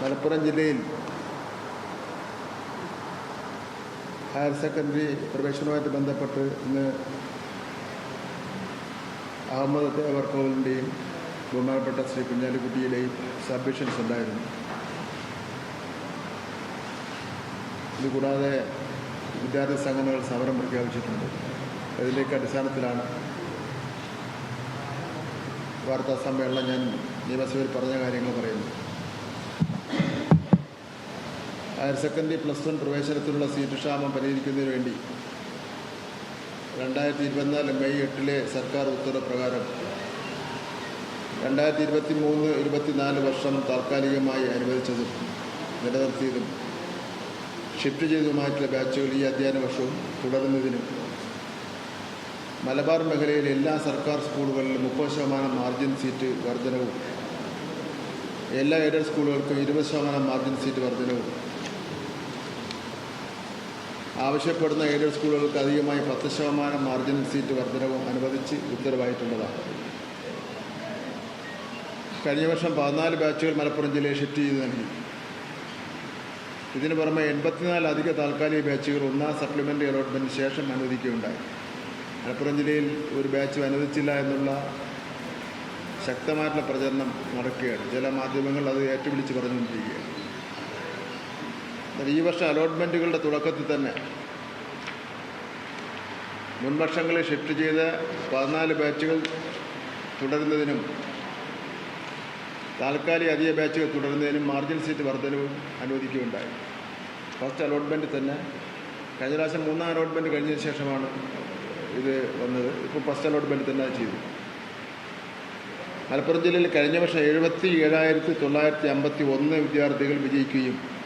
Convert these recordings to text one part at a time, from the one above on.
മലപ്പുറം ജില്ലയിൽ higher secondary പ്രവേശനവുമായിട്ട് ബന്ധപ്പെട്ട് ഇന്ന് അഹമ്മദ് തേവർക്കോളിന്റെയും ബഹുമാനപ്പെട്ട ശ്രീ കുഞ്ഞാലിക്കുട്ടിയുടെയും സബ്മിഷൻസ് ഉണ്ടായിരുന്നു. ഇതുകൂടാതെ വിദ്യാർത്ഥി സംഘടനകൾ സമരം പ്രഖ്യാപിച്ചിട്ടുണ്ട്. അതിലേക്ക് അടിസ്ഥാനത്തിലാണ് വാർത്താ സമ്മേളനം ഞാൻ നിയമസഭയിൽ പറഞ്ഞ കാര്യങ്ങൾ പറയുന്നു ഹയർ സെക്കൻഡറി പ്ലസ് വൺ പ്രവേശനത്തിനുള്ള സീറ്റ് ക്ഷാമം പരിഹരിക്കുന്നതിന് വേണ്ടി രണ്ടായിരത്തി ഇരുപത്തിനാല് മെയ് എട്ടിലെ സർക്കാർ ഉത്തരവ് പ്രകാരം രണ്ടായിരത്തി ഇരുപത്തി മൂന്ന് ഇരുപത്തിനാല് വർഷം താൽക്കാലികമായി അനുവദിച്ചതും നിലനിർത്തിയതും ഷിഫ്റ്റ് ചെയ്തതുമായിട്ടുള്ള ബാച്ചുകൾ ഈ അധ്യയന വർഷവും തുടരുന്നതിനും മലബാർ മേഖലയിലെ എല്ലാ സർക്കാർ സ്കൂളുകളിലും മുപ്പത് ശതമാനം മാർജിൻ സീറ്റ് വർധനവും എല്ലാ എയ്ഡഡ് സ്കൂളുകൾക്കും ഇരുപത് ശതമാനം മാർജിൻ സീറ്റ് വർധനവും ആവശ്യപ്പെടുന്ന എയ്ഡഡ് സ്കൂളുകൾക്ക് അധികമായി പത്ത് ശതമാനം മാർജിൻ സീറ്റ് വർധനവും അനുവദിച്ച് ഉത്തരവായിട്ടുള്ളതാണ് കഴിഞ്ഞ വർഷം പതിനാല് ബാച്ചുകൾ മലപ്പുറം ജില്ലയിൽ ഷിഫ്റ്റ് ചെയ്ത് നൽകി. ഇതിനു പുറമെ എൺപത്തിനാല് അധിക താൽക്കാലിക ബാച്ചുകൾ ഒന്നാം സപ്ലിമെന്ററി അലോട്ട്മെന്റിന് ശേഷം അനുവദിക്കുകയുണ്ടായി. മലപ്പുറം ജില്ലയിൽ ഒരു ബാച്ചും അനുവദിച്ചില്ല എന്നുള്ള ശക്തമായിട്ടുള്ള പ്രചരണം നടക്കുകയാണ്. ചില മാധ്യമങ്ങൾ അത് ഏറ്റുപിടിച്ച് പറഞ്ഞുകൊണ്ടിരിക്കുകയാണ്. ഈ വർഷം അലോട്ട്മെന്റുകളുടെ തുടക്കത്തിൽ തന്നെ മുൻവർഷങ്ങളിൽ ഷിഫ്റ്റ് ചെയ്ത പതിനാല് ബാച്ചുകൾ തുടരുന്നതിനും താൽക്കാലിക അധിക ബാച്ചുകൾ തുടരുന്നതിനും മാർജിൻ സീറ്റ് വർധനവും അനുവദിക്കുകയുണ്ടായി. ഫസ്റ്റ് അലോട്ട്മെന്റ് തന്നെ കഴിഞ്ഞ പ്രാവശ്യം മൂന്നാം അലോട്ട്മെന്റ് കഴിഞ്ഞതിന് ശേഷമാണ് ഇത് വന്നത്. ഇപ്പോൾ ഫസ്റ്റ് അലോട്ട്മെന്റ് തന്നെ ചെയ്തു. മലപ്പുറം ജില്ലയിൽ കഴിഞ്ഞ വർഷം എഴുപത്തി ഏഴായിരത്തി തൊള്ളായിരത്തി അമ്പത്തി ഒന്ന് വിദ്യാർത്ഥികൾ വിജയിക്കുകയും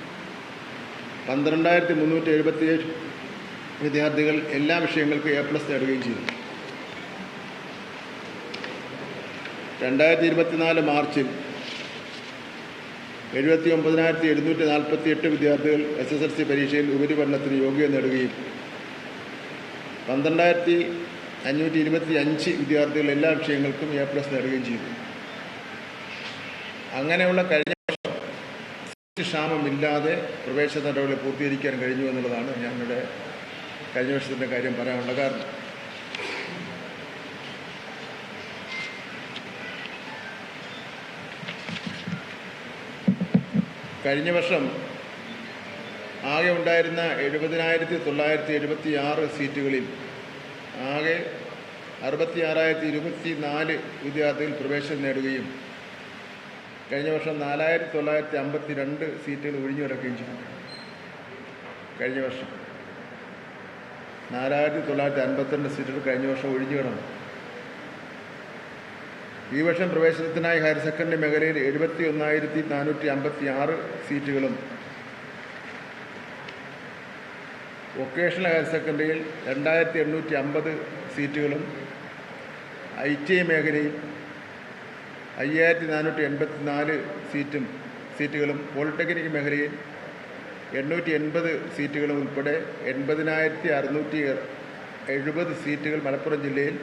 പന്ത്രണ്ടായിരത്തി മുന്നൂറ്റി എഴുപത്തിയേഴ് വിദ്യാർത്ഥികൾ എല്ലാ വിഷയങ്ങൾക്കും എ പ്ലസ് നേടുകയും ചെയ്തു. രണ്ടായിരത്തി ഇരുപത്തിനാല് മാർച്ചിൽ എഴുപത്തി ഒമ്പതിനായിരത്തി എഴുന്നൂറ്റി നാൽപ്പത്തി എട്ട് വിദ്യാർത്ഥികൾ എസ് എസ് എൽ സി പരീക്ഷയിൽ ഉപരിപഠനത്തിന് യോഗ്യത നേടുകയും പന്ത്രണ്ടായിരത്തി അഞ്ഞൂറ്റി ഇരുപത്തി അഞ്ച് വിദ്യാർത്ഥികൾ എല്ലാ വിഷയങ്ങൾക്കും എ പ്ലസ് നേടുകയും ചെയ്തു. അങ്ങനെയുള്ള കഴിഞ്ഞ ക്ഷാമമില്ലാതെ പ്രവേശന നടപടികൾ പൂർത്തീകരിക്കാൻ കഴിഞ്ഞു എന്നുള്ളതാണ് ഞങ്ങളുടെ കഴിഞ്ഞ വർഷത്തിന്റെ കാര്യം പറയാനുള്ള കാരണം. കഴിഞ്ഞ വർഷം ആകെ ഉണ്ടായിരുന്ന എഴുപതിനായിരത്തി തൊള്ളായിരത്തി എഴുപത്തി ആറ് സീറ്റുകളിൽ ആകെ അറുപത്തി ആറായിരത്തി ഇരുപത്തി നാല് വിദ്യാർത്ഥികൾ പ്രവേശനം നേടുകയും കഴിഞ്ഞ വർഷം നാലായിരത്തി തൊള്ളായിരത്തി അമ്പത്തി രണ്ട് സീറ്റുകൾ ഒഴിഞ്ഞു കിടക്കുകയും ചെയ്തു. കഴിഞ്ഞ വർഷം. നാലായിരത്തി തൊള്ളായിരത്തി അൻപത്തിരണ്ട് സീറ്റുകൾ കഴിഞ്ഞ വർഷം ഒഴിഞ്ഞു കിടന്നു ഈ വർഷം പ്രവേശനത്തിനായി ഹയർ സെക്കൻഡറി മേഖലയിൽ എഴുപത്തി ഒന്നായിരത്തി നാനൂറ്റി അമ്പത്തി ആറ് സീറ്റുകളും വൊക്കേഷണൽ ഹയർ സെക്കൻഡറിയിൽ രണ്ടായിരത്തി എണ്ണൂറ്റി അമ്പത് സീറ്റുകളും ഐ ടി ഐ മേഖലയിൽ അയ്യായിരത്തി നാനൂറ്റി എൺപത്തി നാല് സീറ്റും സീറ്റുകളും പോളിടെക്നിക് മേഖലയിൽ എണ്ണൂറ്റി എൺപത് സീറ്റുകളും ഉൾപ്പെടെ എൺപതിനായിരത്തി അറുന്നൂറ്റി എഴുപത് സീറ്റുകൾ മലപ്പുറം ജില്ലയിൽ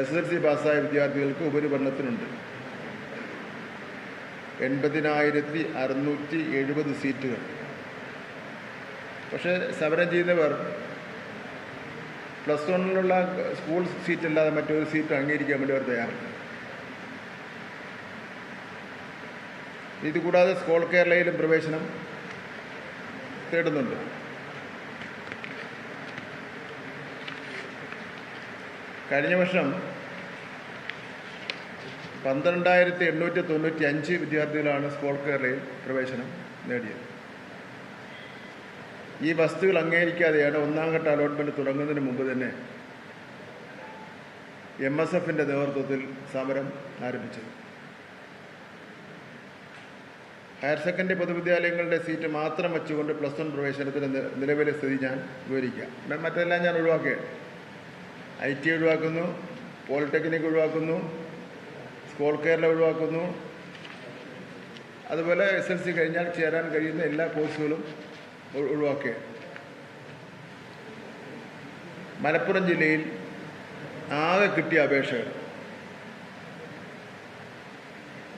എസ് എൽ സി പാസ്സായ വിദ്യാർത്ഥികൾക്ക് ഉപരിപഠനത്തിനുണ്ട്. എൺപതിനായിരത്തി അറുന്നൂറ്റി എഴുപത് സീറ്റുകൾ. പക്ഷേ സമരം ചെയ്യുന്നവർ പ്ലസ് വണ്ണിലുള്ള സ്കൂൾ സീറ്റ് അല്ലാതെ മറ്റൊരു സീറ്റ് അംഗീകരിക്കാൻ വേണ്ടി അവർ തയ്യാറാണ് ഇതുകൂടാതെ സ്കോൾ കേരളയിലും പ്രവേശനം തേടുന്നുണ്ട്. കഴിഞ്ഞ വർഷം പന്ത്രണ്ടായിരത്തി എണ്ണൂറ്റി തൊണ്ണൂറ്റി അഞ്ച് വിദ്യാർത്ഥികളാണ് സ്കോൾ കേരളയിൽ പ്രവേശനം നേടിയത്. ഈ വസ്തുക്കൾ അംഗീകരിക്കാതെയാണ് ഒന്നാം ഘട്ട അലോട്ട്മെന്റ് തുടങ്ങുന്നതിന് മുമ്പ് തന്നെ എം എസ് എഫിന്റെ നേതൃത്വത്തിൽ സമരം ആരംഭിച്ചത്. ഹയർ സെക്കൻഡറി പൊതുവിദ്യാലയങ്ങളുടെ സീറ്റ് മാത്രം വെച്ചുകൊണ്ട് പ്ലസ് വൺ പ്രവേശനത്തിന് നിലവിലെ സ്ഥിതി ഞാൻ വിവരിക്കാം. മ- മറ്റെല്ലാം ഞാൻ ഒഴിവാക്കുകയാണ്. ഐ ടി ഒഴിവാക്കുന്നു പോളിടെക്നിക് ഒഴിവാക്കുന്നു സ്കൂൾ കേരള ഒഴിവാക്കുന്നു. അതുപോലെ എസ് എൽ സി കഴിഞ്ഞാൽ ചേരാൻ കഴിയുന്ന എല്ലാ കോഴ്സുകളും ഒഴിവാക്കുകയാണ്. മലപ്പുറം ജില്ലയിൽ ആകെ കിട്ടിയ അപേക്ഷകൾ.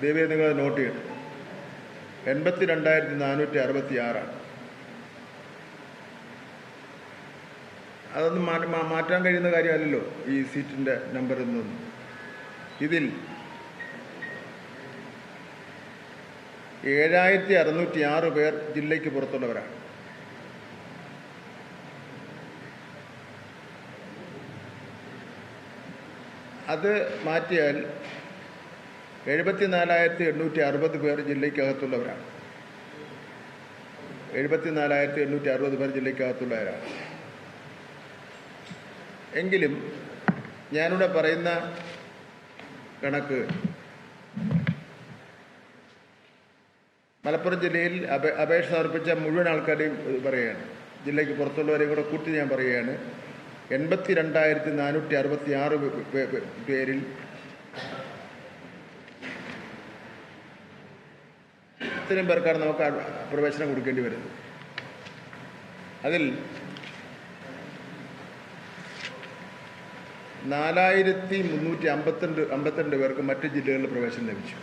ദേവിയെ നിങ്ങൾ നോട്ട് ചെയ്യണം. എൺപത്തി രണ്ടായിരത്തി നാനൂറ്റി അറുപത്തി ആറാണ് അതൊന്നും മാറ്റ മാറ്റാൻ കഴിയുന്ന കാര്യമല്ലല്ലോ ഈ സീറ്റിന്റെ നമ്പറിൽ നിന്നും. ഇതിൽ ഏഴായിരത്തി അറുന്നൂറ്റി ആറ് പേർ ജില്ലയ്ക്ക് പുറത്തുള്ളവരാണ്. അത് മാറ്റിയാൽ എഴുപത്തി നാലായിരത്തി എണ്ണൂറ്റി അറുപത് പേർ ജില്ലയ്ക്കകത്തുള്ളവരാണ്. എഴുപത്തി നാലായിരത്തി എണ്ണൂറ്റി അറുപത് പേർ ജില്ലയ്ക്കകത്തുള്ളവരാണ്. എങ്കിലും ഞാനിവിടെ പറയുന്ന കണക്ക് മലപ്പുറം ജില്ലയിൽ അപേ അപേക്ഷ സമർപ്പിച്ച മുഴുവൻ ആൾക്കാരെയും പറയുകയാണ്. ജില്ലയ്ക്ക് പുറത്തുള്ളവരെയും കൂടെ കൂട്ടി ഞാൻ പറയുകയാണ്. എൺപത്തി രണ്ടായിരത്തി നാനൂറ്റി അറുപത്തി ആറ് പേരിൽ ഇത്രയും പേർക്കാണ് നമുക്ക് പ്രവേശനം കൊടുക്കേണ്ടി വരുന്നത്. അതിൽ നാലായിരത്തി മുന്നൂറ്റി അമ്പത്തിരണ്ട് അമ്പത്തിരണ്ട് പേർക്ക് മറ്റ് ജില്ലകളിൽ പ്രവേശനം ലഭിച്ചു.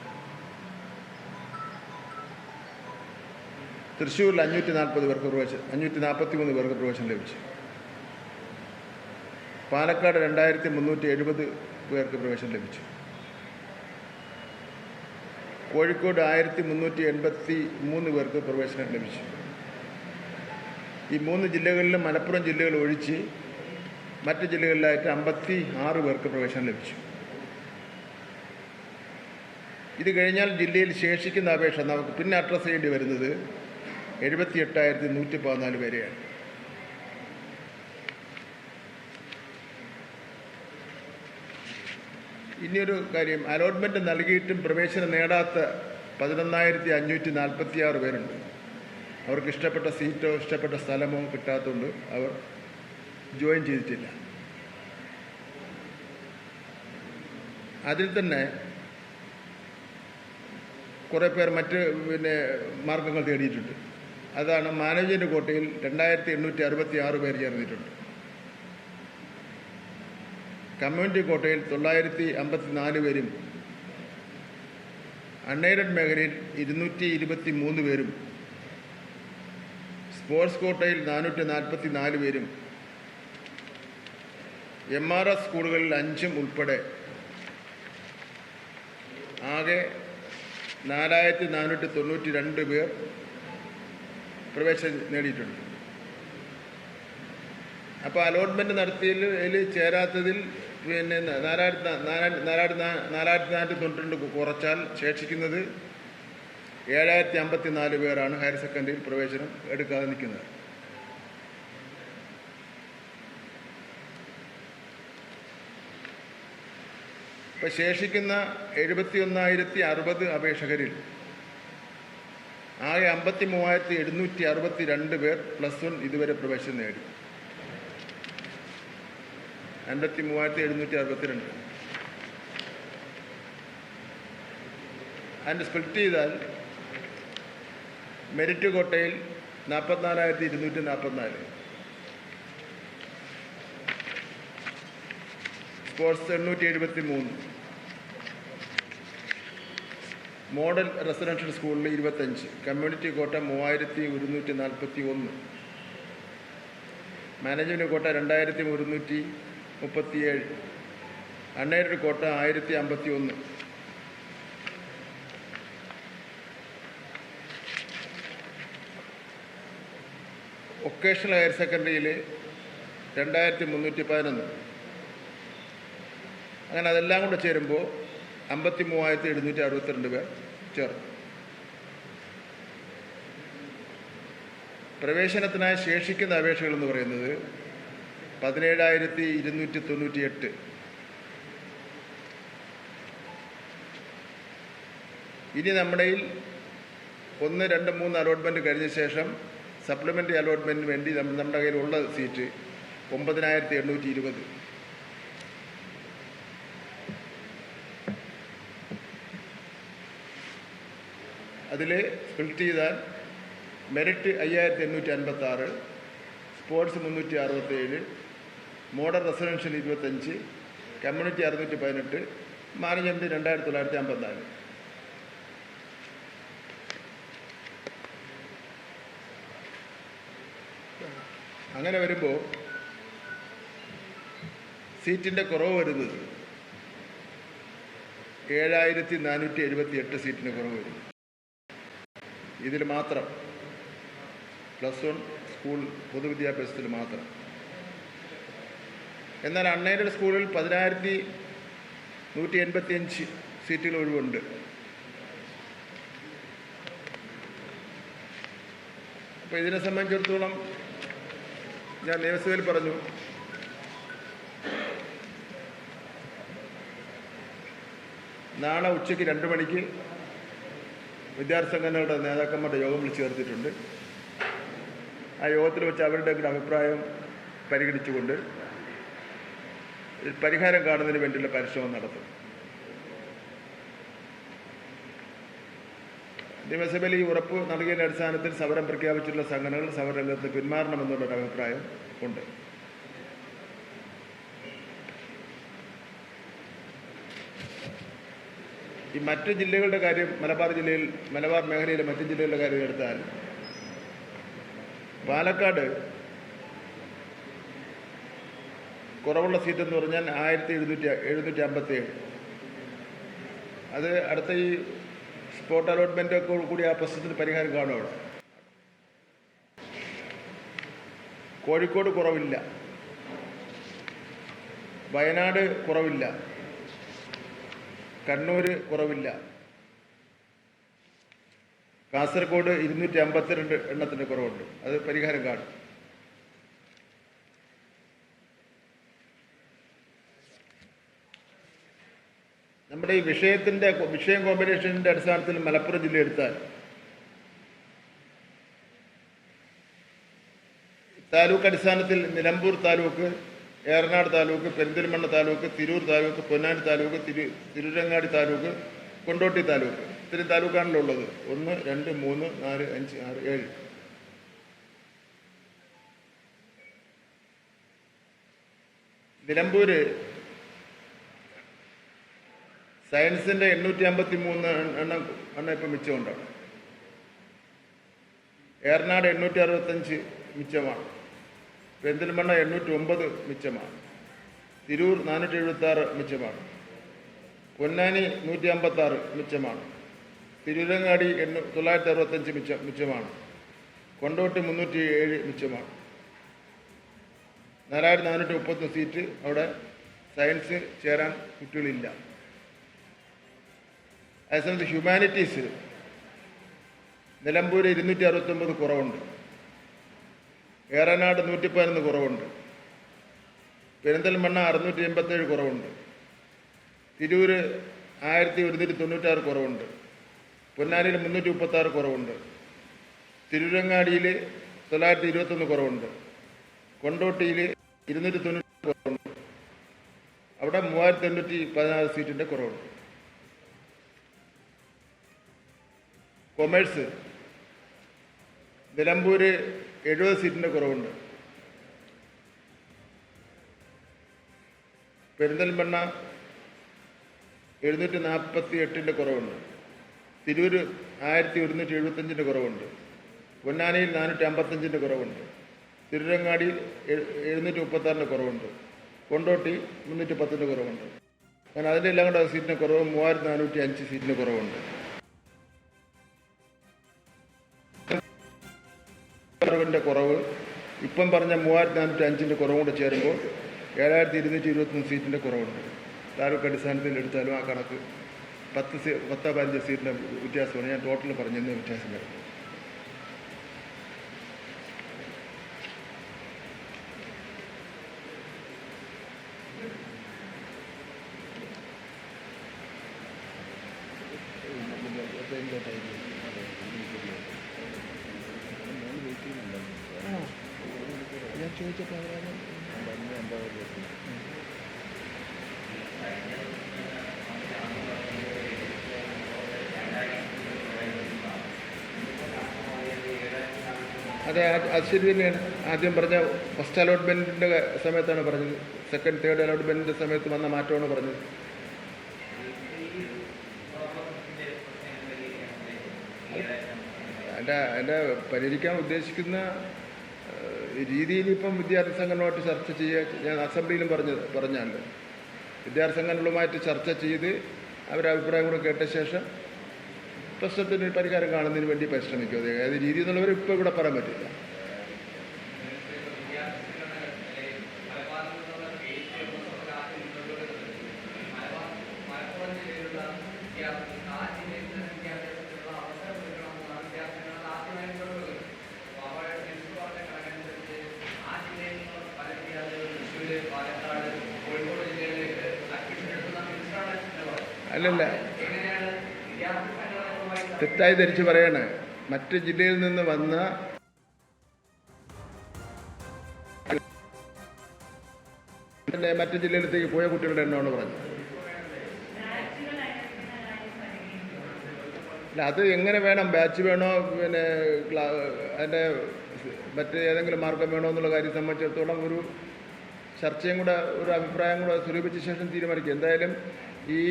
തൃശ്ശൂരിൽ അഞ്ഞൂറ്റി നാൽപ്പത് പേർക്ക് പ്രവേശനം അഞ്ഞൂറ്റി നാൽപ്പത്തി മൂന്ന് പേർക്ക് പ്രവേശനം ലഭിച്ചു. പാലക്കാട് രണ്ടായിരത്തി മുന്നൂറ്റി എഴുപത് പേർക്ക് പ്രവേശനം ലഭിച്ചു. കോഴിക്കോട് ആയിരത്തി മുന്നൂറ്റി എൺപത്തി മൂന്ന് പേർക്ക് പ്രവേശനം ലഭിച്ചു. ഈ മൂന്ന് ജില്ലകളിലും മലപ്പുറം ജില്ലകൾ ഒഴിച്ച് മറ്റ് ജില്ലകളിലായിട്ട് അമ്പത്തി ആറ് പേർക്ക് പ്രവേശനം ലഭിച്ചു. ഇത് കഴിഞ്ഞാൽ ജില്ലയിൽ ശേഷിക്കുന്ന അപേക്ഷ നമുക്ക് പിന്നെ അഡ്രസ്സ് ചെയ്യേണ്ടി വരുന്നത് എഴുപത്തി എട്ടായിരത്തി നൂറ്റി പതിനാല് പേരെയാണ്. ഇനിയൊരു കാര്യം അലോട്ട്മെന്റ് നൽകിയിട്ടും പ്രവേശനം നേടാത്ത പതിനൊന്നായിരത്തി അഞ്ഞൂറ്റി നാൽപ്പത്തി ആറ് പേരുണ്ട്. അവർക്ക് ഇഷ്ടപ്പെട്ട സീറ്റോ ഇഷ്ടപ്പെട്ട സ്ഥലമോ കിട്ടാത്തതുകൊണ്ട് അവർ ജോയിൻ ചെയ്തിട്ടില്ല. അതിൽ തന്നെ കുറേ പേർ മറ്റ് പിന്നെ മാർഗങ്ങൾ തേടിയിട്ടുണ്ട്. അതാണ് മാനേജ്മെന്റ് കോട്ടയിൽ രണ്ടായിരത്തി എണ്ണൂറ്റി അറുപത്തി ആറ് പേർ ചേർന്നിട്ടുണ്ട്. കമ്മ്യൂണിറ്റി കോട്ടയിൽ തൊള്ളായിരത്തി അമ്പത്തി നാല് പേരും അൺഎയ്ഡഡ് മേഖലയിൽ ഇരുന്നൂറ്റി ഇരുപത്തി മൂന്ന് പേരും സ്പോർട്സ് കോട്ടയിൽ നാനൂറ്റി നാൽപ്പത്തി നാല് പേരും എം ആർ എസ് സ്കൂളുകളിൽ അഞ്ചും ഉൾപ്പെടെ ആകെ നാലായിരത്തി നാനൂറ്റി തൊണ്ണൂറ്റി രണ്ട് പേർ പ്രവേശനം നേടിയിട്ടുണ്ട്. അപ്പോൾ അലോട്ട്മെന്റ് നടത്തിയതിൽ ചേരാത്തതിൽ പിന്നെ നാലായിരത്തി നാലായിരത്തി നാലായിരത്തി നാലായിരത്തി നാനൂറ്റി തൊണ്ണൂറ്റി രണ്ട് കുറച്ചാൽ ശേഷിക്കുന്നത് ഏഴായിരത്തി അമ്പത്തി നാല് പേരാണ് ഹയർ സെക്കൻഡറിയിൽ പ്രവേശനം എടുക്കാതെ നിൽക്കുന്നത്. ഇപ്പം ശേഷിക്കുന്ന എഴുപത്തി ഒന്നായിരത്തി അറുപത് അപേക്ഷകരിൽ ആകെ അമ്പത്തി മൂവായിരത്തി എഴുന്നൂറ്റി അറുപത്തി രണ്ട് പേർ പ്ലസ് വൺ ഇതുവരെ പ്രവേശനം നേടി. അൻപത്തി മൂവായിരത്തി എഴുന്നൂറ്റി അറുപത്തി രണ്ട് അതിന്റെ സ്പ്ലിറ്റ് ചെയ്താൽ മെരിറ്റ് കോട്ടയിൽ നാൽപ്പത്തിനാലായിരത്തി ഇരുന്നൂറ്റി നാൽപ്പത്തിനാല് സ്പോർട്സ് എണ്ണൂറ്റി എഴുപത്തി മൂന്ന് മോഡൽ റെസിഡൻഷ്യൽ സ്കൂളിൽ ഇരുപത്തഞ്ച് കമ്മ്യൂണിറ്റി കോട്ട മൂവായിരത്തി ഒരുന്നൂറ്റി നാൽപ്പത്തി ഒന്ന് മാനേജ്മെന്റ് കോട്ട രണ്ടായിരത്തി ഒരുന്നൂറ്റി മുപ്പത്തിയേഴ്. അണ്ണേരുടെ കോട്ട ആയിരത്തി അമ്പത്തി ഒന്ന് വൊക്കേഷണൽ ഹയർ സെക്കൻഡറിയിൽ രണ്ടായിരത്തി മുന്നൂറ്റി പതിനൊന്ന് അങ്ങനെ അതെല്ലാം കൂടെ ചേരുമ്പോൾ അമ്പത്തി മൂവായിരത്തി എഴുന്നൂറ്റി അറുപത്തിരണ്ട് പേർ ചേർന്നു. പ്രവേശനത്തിനായി ശേഷിക്കുന്ന അപേക്ഷകൾ എന്ന് പറയുന്നത് പതിനേഴായിരത്തി ഇരുന്നൂറ്റി തൊണ്ണൂറ്റി എട്ട് ഇനി നമ്മുടെ ഒന്ന് രണ്ട് മൂന്ന് അലോട്ട്മെന്റ് കഴിഞ്ഞ ശേഷം സപ്ലിമെന്ററി അലോട്ട്മെന്റിന് വേണ്ടി നമ്മൾ നമ്മുടെ കയ്യിലുള്ള സീറ്റ് ഒമ്പതിനായിരത്തി എണ്ണൂറ്റി ഇരുപത് അതിൽ സ്പ്ലിറ്റ് ചെയ്താൽ മെറിറ്റ് അയ്യായിരത്തി എണ്ണൂറ്റി അൻപത്തി ആറ് സ്പോർട്സ് മുന്നൂറ്റി അറുപത്തേഴ് മോഡൽ റെസിഡൻഷ്യൽ ഇരുപത്തഞ്ച് കമ്മ്യൂണിറ്റി അറുന്നൂറ്റി പതിനെട്ട് മാനേജ്മെന്റ് രണ്ടായിരത്തി തൊള്ളായിരത്തി അമ്പത്തിനാല് അങ്ങനെ വരുമ്പോൾ സീറ്റിന്റെ കുറവ് വരുന്നത് ഏഴായിരത്തി നാനൂറ്റി എഴുപത്തി എട്ട് സീറ്റിന് കുറവ് വരും. ഇതിൽ മാത്രം പ്ലസ് വൺ സ്കൂൾ പൊതുവിദ്യാഭ്യാസത്തിൽ മാത്രം. എന്നാൽ അൺഎയ്ഡഡ് സ്കൂളിൽ പതിനായിരത്തി നൂറ്റി എൺപത്തി അഞ്ച് സീറ്റുകൾ ഒഴിവുണ്ട്. അപ്പോൾ ഇതിനെ സംബന്ധിച്ചിടത്തോളം ഞാൻ നിയമസഭയിൽ പറഞ്ഞു. നാളെ ഉച്ചയ്ക്ക് രണ്ട് മണിക്ക് വിദ്യാർത്ഥി സംഘടനകളുടെ നേതാക്കന്മാരുടെ യോഗം വിളിച്ചു ചേർത്തിട്ടുണ്ട്. ആ യോഗത്തിൽ വെച്ച് അവരുടെ അഭിപ്രായം പരിഗണിച്ചുകൊണ്ട് പരിഹാരം കാണുന്നതിന് വേണ്ടിയുള്ള പരിശ്രമം നടത്തും. നിയമസഭയിൽ ഈ ഉറപ്പ് നൽകിയതിന്റെ അടിസ്ഥാനത്തിൽ സമരം പ്രഖ്യാപിച്ചിട്ടുള്ള സംഘടനകൾ സമരരംഗത്ത് പിന്മാറണമെന്നുള്ളൊരു അഭിപ്രായം ഉണ്ട്. ഈ മറ്റ് ജില്ലകളുടെ കാര്യം മലബാർ ജില്ലയിൽ മലബാർ മേഖലയിലെ മറ്റ് ജില്ലകളുടെ കാര്യം എടുത്താൽ പാലക്കാട് കുറവുള്ള സീറ്റ് എന്ന് പറഞ്ഞാൽ ആയിരത്തി എഴുന്നൂറ്റി എഴുന്നൂറ്റി അമ്പത്തി ഏഴ് അത് അടുത്ത ഈ സ്പോട്ട് അലോട്ട്മെന്റ് ഒക്കെ കൂടി ആ പ്രശ്നത്തിന് പരിഹാരം കാണും അവിടെ. കോഴിക്കോട് കുറവില്ല. വയനാട് കുറവില്ല. കണ്ണൂർ കുറവില്ല. കാസർഗോഡ് ഇരുന്നൂറ്റി അമ്പത്തിരണ്ട് എണ്ണത്തിന്റെ കുറവുണ്ട്. അത് പരിഹാരം കാണും. നമ്മുടെ ഈ വിഷയത്തിന്റെ വിഷയം കോമ്പിനേഷന്റെ അടിസ്ഥാനത്തിൽ മലപ്പുറം ജില്ല എടുത്താൽ. താലൂക്ക് അടിസ്ഥാനത്തിൽ നിലമ്പൂർ താലൂക്ക് ഏറനാട് താലൂക്ക് പെരിന്തൽമണ്ണ താലൂക്ക് തിരൂർ താലൂക്ക് പൊന്നാനി താലൂക്ക് തിരു തിരുരങ്ങാടി താലൂക്ക് കൊണ്ടോട്ടി താലൂക്ക്. ഇത്രയും താലൂക്കാണല്ലോ ഉള്ളത്. ഒന്ന് രണ്ട് മൂന്ന് നാല് അഞ്ച് ആറ് ഏഴ്. നിലമ്പൂര് സയൻസിന്റെ എണ്ണൂറ്റി അമ്പത്തി മൂന്ന് എണ്ണം എണ്ണം ഇപ്പം മിച്ചമുണ്ടാണ് ഏറനാട് എണ്ണൂറ്റി അറുപത്തഞ്ച് മിച്ചമാണ്. പെരിന്തൽമണ്ണ എണ്ണൂറ്റി ഒമ്പത് മിച്ചമാണ്. തിരൂർ നാനൂറ്റി എഴുപത്തി ആറ് മിച്ചമാണ്. പൊന്നാനി നൂറ്റി അമ്പത്തി ആറ് മിച്ചമാണ്. തിരൂരങ്ങാടി എണ്ണൂ തൊള്ളായിരത്തി അറുപത്തഞ്ച് മിച്ച മിച്ചമാണ്. കൊണ്ടോട്ടി മുന്നൂറ്റി ഏഴ് മിച്ചമാണ്. നാലായിരത്തി നാനൂറ്റി മുപ്പത്തൊന്ന് സീറ്റ് അവിടെ സയൻസ് ചേരാൻ കുട്ടികളില്ല. അതേസമയത്ത് ഹ്യൂമാനിറ്റീസ് നിലമ്പൂർ ഇരുന്നൂറ്റി അറുപത്തൊമ്പത് കുറവുണ്ട്. ഏറനാട് നൂറ്റി പതിനൊന്ന് കുറവുണ്ട്. പെരിന്തൽമണ്ണ അറുന്നൂറ്റി എൺപത്തേഴ് കുറവുണ്ട്. തിരൂർ ആയിരത്തി ഒരുന്നൂറ്റി തൊണ്ണൂറ്റാറ് കുറവുണ്ട്. പൊന്നാനിയിൽ മുന്നൂറ്റി മുപ്പത്താറ് കുറവുണ്ട്. തിരുരങ്ങാടിയിൽ തൊള്ളായിരത്തി ഇരുപത്തൊന്ന് കുറവുണ്ട്. കൊണ്ടോട്ടിയിൽ ഇരുന്നൂറ്റി തൊണ്ണൂറ്റി കുറവുണ്ട്. അവിടെ മൂവായിരത്തി എണ്ണൂറ്റി പതിനാറ് സീറ്റിന്റെ കുറവുണ്ട്. കൊമേഴ്സ്. നിലമ്പൂർ എഴുപത് സീറ്റിന്റെ കുറവുണ്ട്. പെരിന്തൽമണ്ണ എഴുന്നൂറ്റി നാൽപ്പത്തി എട്ടിന്റെ കുറവുണ്ട്. തിരൂർ ആയിരത്തി ഒരുന്നൂറ്റി എഴുപത്തഞ്ചിന്റെ കുറവുണ്ട്. പൊന്നാനിയിൽ നാനൂറ്റി അമ്പത്തഞ്ചിന്റെ കുറവുണ്ട്. തിരുരങ്ങാടിയിൽ എഴു- എഴുന്നൂറ്റി മുപ്പത്താറിന്റെ കുറവുണ്ട്. കൊണ്ടോട്ടി മുന്നൂറ്റി പത്തിന്റെ കുറവുണ്ട്. അങ്ങനെ അതിന്റെ എല്ലാം കൂടെ സീറ്റിന് കുറവ് മൂവായിരത്തി നാനൂറ്റി അഞ്ച് സീറ്റിന് കുറവുണ്ട്. കുറവിന്റെ കുറവ് ഇപ്പം പറഞ്ഞ മൂവായിരത്തി നാനൂറ്റി അഞ്ചിന്റെ കുറവും കൂടെ ചേരുമ്പോൾ ഏഴായിരത്തി ഇരുന്നൂറ്റി ഇരുപത്തൊന്ന് സീറ്റിന്റെ കുറവുണ്ട്. താലൂക്ക് അടിസ്ഥാനത്തിൽ എടുത്താലും ആ കണക്ക് പത്ത് സീ പത്തോ പതിനഞ്ച് സീറ്റിന്റെ വ്യത്യാസമാണ്. ഞാൻ ടോട്ടൽ പറഞ്ഞതിന്റെ വ്യത്യാസം വരും. ചോദിച്ചപ്പോൾ അതെ അത് ആദ്യം പറഞ്ഞ ഫസ്റ്റ് അലോട്ട്മെന്റിന്റെ സമയത്താണ് പറഞ്ഞത്. സെക്കൻഡ് തേർഡ് അലോട്ട്മെന്റിന്റെ സമയത്ത് വന്ന മാറ്റമാണ് പറഞ്ഞത്. എന്റെ എന്റെ പരിഹരിക്കാൻ ഉദ്ദേശിക്കുന്ന രീതിയിൽ ഇപ്പം വിദ്യാർത്ഥി സംഘടനയുമായിട്ട് ചർച്ച ചെയ്യുക ഞാൻ അസംബ്ലിയിലും പറഞ്ഞ പറഞ്ഞല്ലോ വിദ്യാർത്ഥി സംഘടനകളുമായിട്ട് ചർച്ച ചെയ്ത് അവരുടെ അഭിപ്രായം കൂടെ കേട്ട ശേഷം പ്രശ്നത്തിന് പരിഹാരം കാണുന്നതിന് വേണ്ടി പരിശ്രമിക്കും. അതായത് രീതി എന്നുള്ളവർ ഇപ്പോൾ ഇവിടെ പറയാൻ പറ്റില്ല. തെറ്റായി ധരിച്ച് പറയാണ്. മറ്റ് ജില്ലയിൽ നിന്ന് വന്ന മറ്റു ജില്ലയിലത്തേക്ക് പോയ കുട്ടികളുടെ എണ്ണമാണ് പറഞ്ഞത്. അല്ല അത് എങ്ങനെ വേണം? ബാച്ച് വേണോ? പിന്നെ അതിന്റെ മറ്റ് ഏതെങ്കിലും മാർഗം വേണോ എന്നുള്ള കാര്യം സംബന്ധിച്ചിടത്തോളം ഒരു ചർച്ചയും കൂടെ ഒരു അഭിപ്രായം കൂടെ സ്വരൂപിച്ച ശേഷം തീരുമാനിക്കും. എന്തായാലും ഈ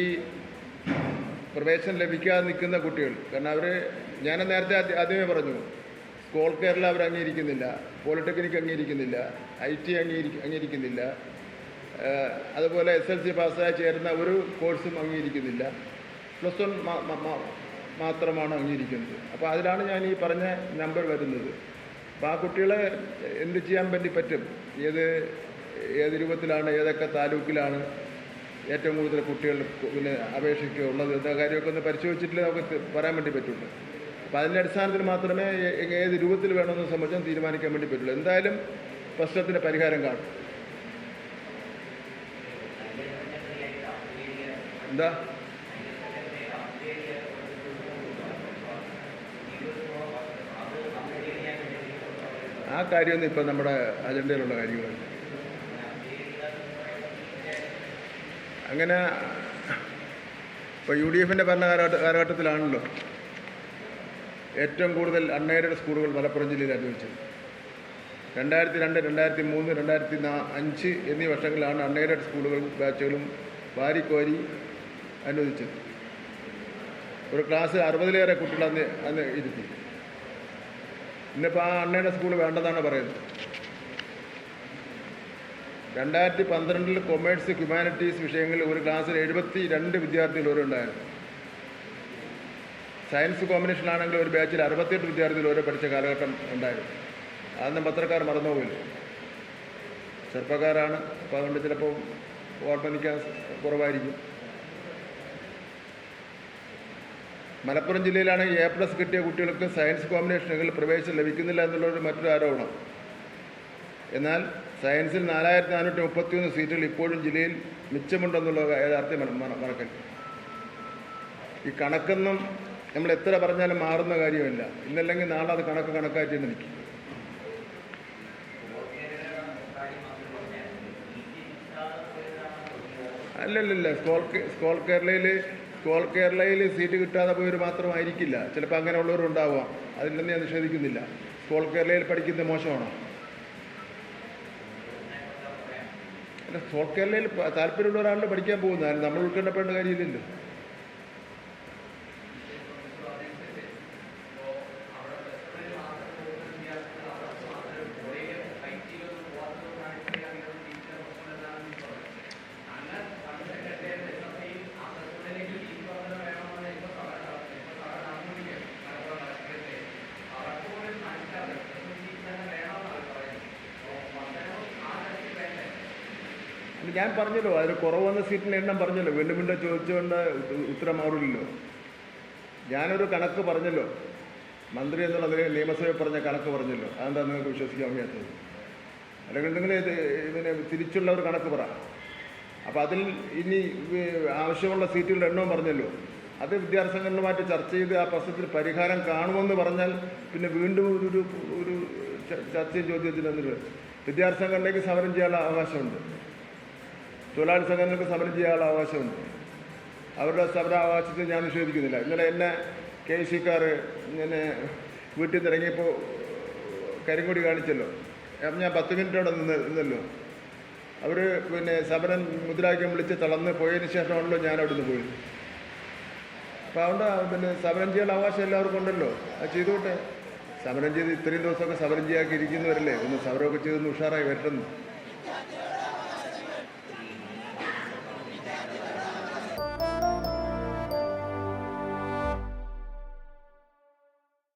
പ്രവേശനം ലഭിക്കാതെ നിൽക്കുന്ന കുട്ടികൾ. കാരണം അവർ ഞാൻ നേരത്തെ ആദ്യമേ പറഞ്ഞു സ്കോൾ കേരള അവർ അംഗീകരിക്കുന്നില്ല. പോളിടെക്നിക് അംഗീകരിക്കുന്നില്ല. ഐ ടി അംഗീകരി അംഗീകരിക്കുന്നില്ല. അതുപോലെ എസ് എൽ സി പാസ്സായി ചേരുന്ന ഒരു കോഴ്സും അംഗീകരിക്കുന്നില്ല. പ്ലസ് വൺ മാത്രമാണ് അംഗീകരിക്കുന്നത്. അപ്പോൾ അതിലാണ് ഞാൻ ഈ പറഞ്ഞ നമ്പർ വരുന്നത്. അപ്പോൾ ആ കുട്ടികളെ എന്ത് ചെയ്യാൻ വേണ്ടി പറ്റും? ഏത് ഏത് രൂപത്തിലാണ് ഏതൊക്കെ താലൂക്കിലാണ് ഏറ്റവും കൂടുതൽ കുട്ടികൾ പിന്നെ അപേക്ഷയ്ക്ക് ഉള്ളത് എന്ന കാര്യമൊക്കെ ഒന്ന് പരിശോധിച്ചിട്ടില്ലേ നമുക്ക് വരാൻ വേണ്ടി പറ്റുള്ളൂ. അപ്പോൾ അതിന്റെ അടിസ്ഥാനത്തിൽ മാത്രമേ ഏത് രൂപത്തിൽ വേണമെന്ന് സംബന്ധിച്ചും തീരുമാനിക്കാൻ വേണ്ടി പറ്റുള്ളൂ. എന്തായാലും പ്രശ്നത്തിന് പരിഹാരം കാണും. എന്താ? ആ കാര്യമൊന്നും ഇപ്പം നമ്മുടെ അജണ്ടയിലുള്ള കാര്യങ്ങളല്ല. അങ്ങനെ ഇപ്പോൾ യു ഡി എഫിന്റെ ഭരണ കാലഘട്ട കാലഘട്ടത്തിലാണല്ലോ ഏറ്റവും കൂടുതൽ അൺഎയ്ഡഡ് സ്കൂളുകൾ മലപ്പുറം ജില്ലയിൽ അനുവദിച്ചത് രണ്ടായിരത്തി രണ്ട് രണ്ടായിരത്തി മൂന്ന് രണ്ടായിരത്തി അഞ്ച് എന്നീ വർഷങ്ങളിലാണ് അൺഎയ്ഡഡ് സ്കൂളുകളും ബാച്ചുകളും വാരിക്കോരി അനുവദിച്ചത്. ഒരു ക്ലാസ് അറുപതിലേറെ കുട്ടികൾ അന്ന് അന്ന് ഇരുത്തി. ഇന്നിപ്പോൾ ആ അണ്ണയുടെ സ്കൂൾ വേണ്ടെന്നാണ് പറയുന്നത്. രണ്ടായിരത്തി പന്ത്രണ്ടിൽ കൊമേഴ്സ് ഹ്യൂമാനിറ്റീസ് വിഷയങ്ങളിൽ ഒരു ക്ലാസ്സിൽ എഴുപത്തി രണ്ട് വിദ്യാർത്ഥികൾ ഓരോ ഉണ്ടായിരുന്നു. സയൻസ് കോമ്പിനേഷനാണെങ്കിൽ ഒരു ബാച്ചിൽ അറുപത്തിയെട്ട് വിദ്യാർത്ഥികൾ ഓരോ പഠിച്ച കാലഘട്ടം ഉണ്ടായിരുന്നു. അതൊന്നും പത്രക്കാർ മറന്നുപോയില്ല ചെറുപ്പക്കാരാണ് അപ്പോൾ അതുകൊണ്ട് ചിലപ്പോൾ ഓർമ്മ നിൽക്കാൻ കുറവായിരിക്കും. മലപ്പുറം ജില്ലയിലാണ് എ പ്ലസ് കിട്ടിയ കുട്ടികൾക്ക് സയൻസ് കോമ്പിനേഷനുകളിൽ പ്രവേശനം ലഭിക്കുന്നില്ല എന്നുള്ളൊരു മറ്റൊരു ആരോപണം. എന്നാൽ സയൻസിൽ നാലായിരത്തി നാനൂറ്റി മുപ്പത്തിയൊന്ന് സീറ്റുകൾ ഇപ്പോഴും ജില്ലയിൽ മിച്ചമുണ്ടെന്നുള്ള യഥാർത്ഥം മന- മന- മറക്കരുത് ഈ കണക്കെന്നും നമ്മൾ എത്ര പറഞ്ഞാലും മാറുന്ന കാര്യമില്ല. ഇന്നല്ലെങ്കിൽ നാളെ അത് കണക്ക് കണക്കായിട്ട് തന്നെ നിൽക്കും. അല്ലല്ലല്ല സ്കോൾ സ്കോൾ കേരളയിൽ സ്കോൾ കേരളയിൽ സീറ്റ് കിട്ടാതെ പോയവർ മാത്രമായിരിക്കില്ല. ചിലപ്പോൾ അങ്ങനെയുള്ളവരുണ്ടാവാം. അതിലൊന്നും ഞാൻ നിഷേധിക്കുന്നില്ല. സ്കോൾ കേരളയിൽ പഠിക്കുന്നത് മോശമാണോ? അല്ല സ്കോൾ കേരളയിൽ താല്പര്യമുള്ള ഒരാളുടെ പഠിക്കാൻ പോകുന്നത്. അതിന് നമ്മൾ ഉൾക്കൊണ്ടപ്പെടേണ്ട കാര്യമില്ലല്ലോ. ഞാൻ പറഞ്ഞല്ലോ അതിൽ കുറവ് വന്ന സീറ്റിന്റെ എണ്ണം പറഞ്ഞല്ലോ. വീണ്ടും വീണ്ടും ചോദിച്ചുകൊണ്ട് ഉത്തരം മാറില്ലല്ലോ. ഞാനൊരു കണക്ക് പറഞ്ഞല്ലോ. മന്ത്രി എന്നുള്ള നിലയിൽ നിയമസഭയിൽ പറഞ്ഞ കണക്ക് പറഞ്ഞല്ലോ. അതെന്താ നിങ്ങൾക്ക് വിശ്വസിക്കാൻ വയ്യാത്തത്? അല്ലെങ്കിൽ നിങ്ങൾ ഇതിനെ തിരിച്ചുള്ള ഒരു കണക്ക് പറ. അപ്പോൾ അതിൽ ഇനി ആവശ്യമുള്ള സീറ്റുകളുടെ എണ്ണവും പറഞ്ഞല്ലോ. അത് വിദ്യാർത്ഥി സംഘടനമായിട്ട് ചർച്ച ചെയ്ത് ആ പ്രശ്നത്തിൽ പരിഹാരം കാണുമെന്ന് പറഞ്ഞാൽ പിന്നെ വീണ്ടും ഒരു ഒരു ചർച്ചയും ചോദ്യത്തിൽ എന്നിട്ട് വിദ്യാർത്ഥി സംഘടനയ്ക്ക് സമരം ചെയ്യാനുള്ള അവകാശമുണ്ട്. തൊഴിലാളി സംഘടനകൾക്ക് സമരം ചെയ്യാനുള്ള അവകാശമുണ്ട്. അവരുടെ സമര അവകാശത്തെ ഞാൻ നിഷേധിക്കുന്നില്ല. ഇന്നലെ എന്നെ കെ സി കാർ ഇങ്ങനെ വീട്ടിൽ നിന്ന് ഇറങ്ങിയപ്പോൾ കരിങ്കൊടി കാണിച്ചല്ലോ. ഞാൻ പത്ത് മിനിറ്റ് അവിടെ നിന്ന് നിന്നല്ലോ. അവർ പിന്നെ സമരം മുദ്രാവാക്യം വിളിച്ച് തളർന്ന് പോയതിന് ശേഷമാണല്ലോ ഞാൻ അവിടെ നിന്ന് പോയത്. അപ്പോൾ അതുകൊണ്ട് പിന്നെ സമരം ചെയ്യാൻ അവകാശം എല്ലാവർക്കും ഉണ്ടല്ലോ. അത് ചെയ്തോട്ടെ. സമരം ചെയ്ത് ഇത്രയും ദിവസമൊക്കെ സമരം ചെയ്യാക്കി ഇരിക്കുന്നവരല്ലേ ഒന്ന് സമരമൊക്കെ ചെയ്തൊന്ന് ഉഷാറായി വരട്ടെന്ന്.